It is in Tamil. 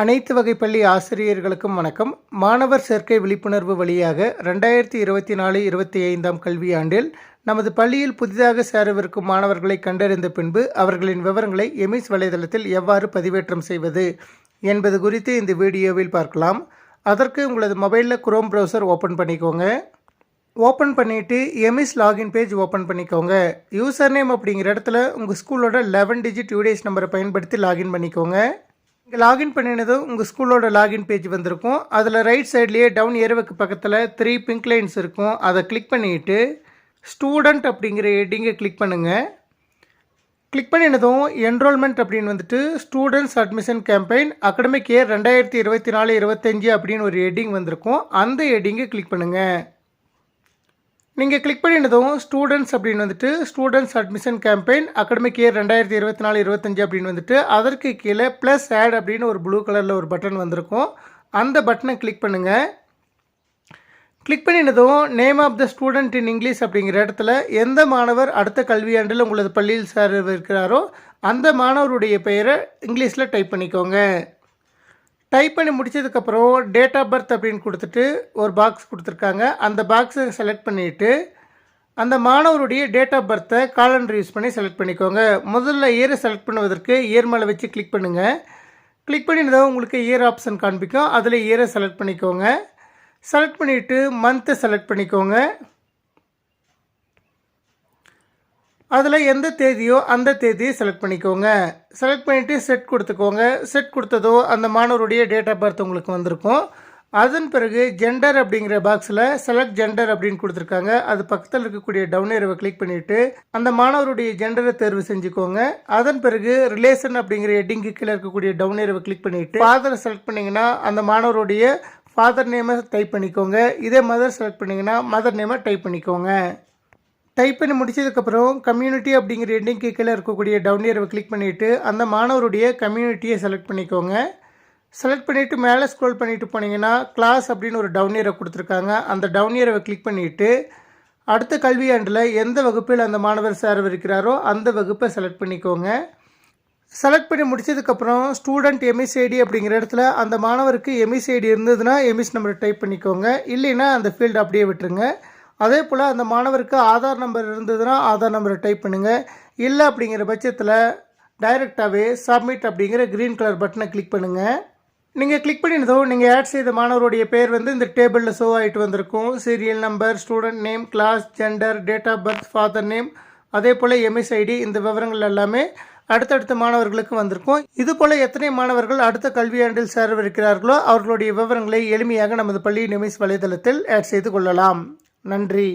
அனைத்து வகை பள்ளி ஆசிரியர்களுக்கும் வணக்கம். மாணவர் சேர்க்கை விழிப்புணர்வு வழியாக ரெண்டாயிரத்தி இருபத்தி நாலு இருபத்தி ஐந்தாம் கல்வியாண்டில் நமது பள்ளியில் புதிதாக சேரவிருக்கும் மாணவர்களை கண்டறிந்த பின்பு அவர்களின் விவரங்களை எமிஸ் வலைதளத்தில் எவ்வாறு பதிவேற்றம் செய்வது என்பது குறித்து இந்த வீடியோவில் பார்க்கலாம். அதற்கு உங்களது மொபைலில் குரோம் ப்ரௌசர் ஓப்பன் பண்ணிக்கோங்க. ஓப்பன் பண்ணிவிட்டு எமிஸ் லாகின் பேஜ் ஓப்பன் பண்ணிக்கோங்க. யூசர் நேம் அப்படிங்கிற இடத்துல உங்கள் ஸ்கூலோட லெவன் டிஜிட் யூடிஎஸ் நம்பரை பயன்படுத்தி லாகின் பண்ணிக்கோங்க. இங்கே லாகின் பண்ணினதும் உங்கள் ஸ்கூலோட லாகின் பேஜ் வந்திருக்கும். அதில் ரைட் சைட்லேயே டவுன் ஏறுவுக்கு பக்கத்தில் த்ரீ பிங்க் லைன்ஸ் இருக்கும். அதை கிளிக் பண்ணிவிட்டு ஸ்டூடெண்ட் அப்படிங்கிற ஹெட்டிங்கை கிளிக் பண்ணுங்கள் கிளிக் பண்ணினதும் என்ரோல்மெண்ட் அப்படின்னு வந்துட்டு students admission campaign academic year ரெண்டாயிரத்தி இருபத்தி நாலு இருபத்தஞ்சி அப்படின்னு ஒரு ஹெட்டிங் வந்திருக்கும். அந்த ஹெட்டிங்கை கிளிக் பண்ணுங்கள் நீங்கள் கிளிக் பண்ணினதும் ஸ்டூடெண்ட்ஸ் அப்படின்னு வந்துட்டு students admission campaign academic year ரெண்டாயிரத்தி இருபத்தி நாலு இருபத்தஞ்சு அப்படின்னு வந்துட்டு அதற்கு கீழே ப்ளஸ் ஆட் அப்படின்னு ஒரு ப்ளூ கலரில் ஒரு பட்டன் வந்திருக்கும். அந்த பட்டனை கிளிக் பண்ணுங்கள் click பண்ணினதும் name of the student in English அப்படிங்கிற இடத்துல எந்த மாணவர் அடுத்த கல்வியாண்டில் உங்களது பள்ளியில் சார் இருக்கிறாரோ அந்த மாணவருடைய பெயரை இங்கிலீஷில் டைப் பண்ணிக்கோங்க. டைப் பண்ணி முடிச்சதுக்கப்புறம் டேட் ஆஃப் பர்த் அப்படின்னு கொடுத்துட்டு ஒரு பாக்ஸ் கொடுத்துருக்காங்க. அந்த பாக்ஸை செலக்ட் பண்ணிவிட்டு அந்த மாணவருடைய டேட் ஆஃப் பர்த்தை காலண்டர் யூஸ் பண்ணி செலக்ட் பண்ணிக்கோங்க. முதல்ல இயரை செலக்ட் பண்ணுவதற்கு இயர் மேலே வச்சு கிளிக் பண்ணுங்கள் கிளிக் பண்ணினதும் உங்களுக்கு இயர் ஆப்ஷன் காண்பிக்கும். அதில் இயரை செலக்ட் பண்ணிக்கோங்க. செலக்ட் பண்ணிவிட்டு மந்த்தை செலக்ட் பண்ணிக்கோங்க. அதில் எந்த தேதியோ அந்த தேதியை செலக்ட் பண்ணிக்கோங்க. செலக்ட் பண்ணிவிட்டு செட் கொடுத்துக்கோங்க. செட் கொடுத்ததோ அந்த மாணவருடைய டேட் ஆஃப் பர்த் உங்களுக்கு வந்திருக்கும். அதன் பிறகு ஜெண்டர் அப்படிங்கிற பாக்ஸில் செலக்ட் ஜெண்டர் அப்படின்னு கொடுத்துருக்காங்க. அது பக்கத்தில் இருக்கக்கூடிய டவுன் ஏரவை கிளிக் பண்ணிவிட்டு அந்த மாணவருடைய ஜெண்டரை தேர்வு செஞ்சுக்கோங்க. அதன் பிறகு ரிலேஷன் அப்படிங்கிற எட்டிங்கு கீழே இருக்கக்கூடிய டவுன் ஏரவை கிளிக் பண்ணிவிட்டு ஃபாதரை செலக்ட் பண்ணிங்கன்னா அந்த மாணவருடைய ஃபாதர் நேமை டைப் பண்ணிக்கோங்க. இதே மதர் செலக்ட் பண்ணிங்கன்னா மதர் நேமை டைப் பண்ணிக்கோங்க. டைப் பண்ணி முடிச்சதுக்கப்புறம் கம்யூனிட்டி அப்படிங்கிற எண்டிங் கீழே இருக்கக்கூடிய டவுன் இயரை கிளிக் பண்ணிவிட்டு அந்த மாணவருடைய கம்யூனிட்டியை செலக்ட் பண்ணிக்கோங்க. செலக்ட் பண்ணிவிட்டு மேலே ஸ்க்ரோல் பண்ணிவிட்டு போனீங்கன்னா கிளாஸ் அப்படின்னு ஒரு டவுன் இயரை கொடுத்துருக்காங்க. அந்த டவுன் இயரை கிளிக் பண்ணிவிட்டு அடுத்த கல்வியாண்டில் எந்த வகுப்பில் அந்த மாணவர் சேரவிருக்கிறாரோ அந்த வகுப்பை செலக்ட் பண்ணிக்கோங்க. செலக்ட் பண்ணி முடிச்சதுக்கப்புறம் ஸ்டூடெண்ட் எமிஸ்ஐடி அப்படிங்கிற இடத்துல அந்த மாணவருக்கு எமிஸ்ஐடி இருந்ததுன்னா எமிஸ் நம்பர் டைப் பண்ணிக்கோங்க. இல்லைன்னா அந்த ஃபீல்டு அப்படியே விட்டுருங்க. அதே போல் அந்த மாணவருக்கு ஆதார் நம்பர் இருந்ததுன்னா ஆதார் நம்பரை டைப் பண்ணுங்கள் இல்லை அப்படிங்கிற பட்சத்தில் டைரெக்டாகவே சப்மிட் அப்படிங்கிற க்ரீன் கலர் பட்டனை கிளிக் பண்ணுங்கள் நீங்கள் கிளிக் பண்ணினதோ நீங்கள் ஆட் செய்த மாணவருடைய பேர் வந்து இந்த டேபிளில் ஷோ ஆகிட்டு வந்திருக்கும். Serial number student name class gender date of birth father name அதே போல் எம்எஸ்ஐடி இந்த விவரங்கள் எல்லாமே அடுத்தடுத்த மாணவர்களுக்கு வந்திருக்கும். இது போல் எத்தனை மாணவர்கள் அடுத்த கல்வியாண்டில் சேரவிருக்கிறார்களோ அவர்களுடைய விவரங்களை எளிமையாக நமது பள்ளி நிமிஸ் வலைதளத்தில் ஆட் செய்து கொள்ளலாம். நன்றி.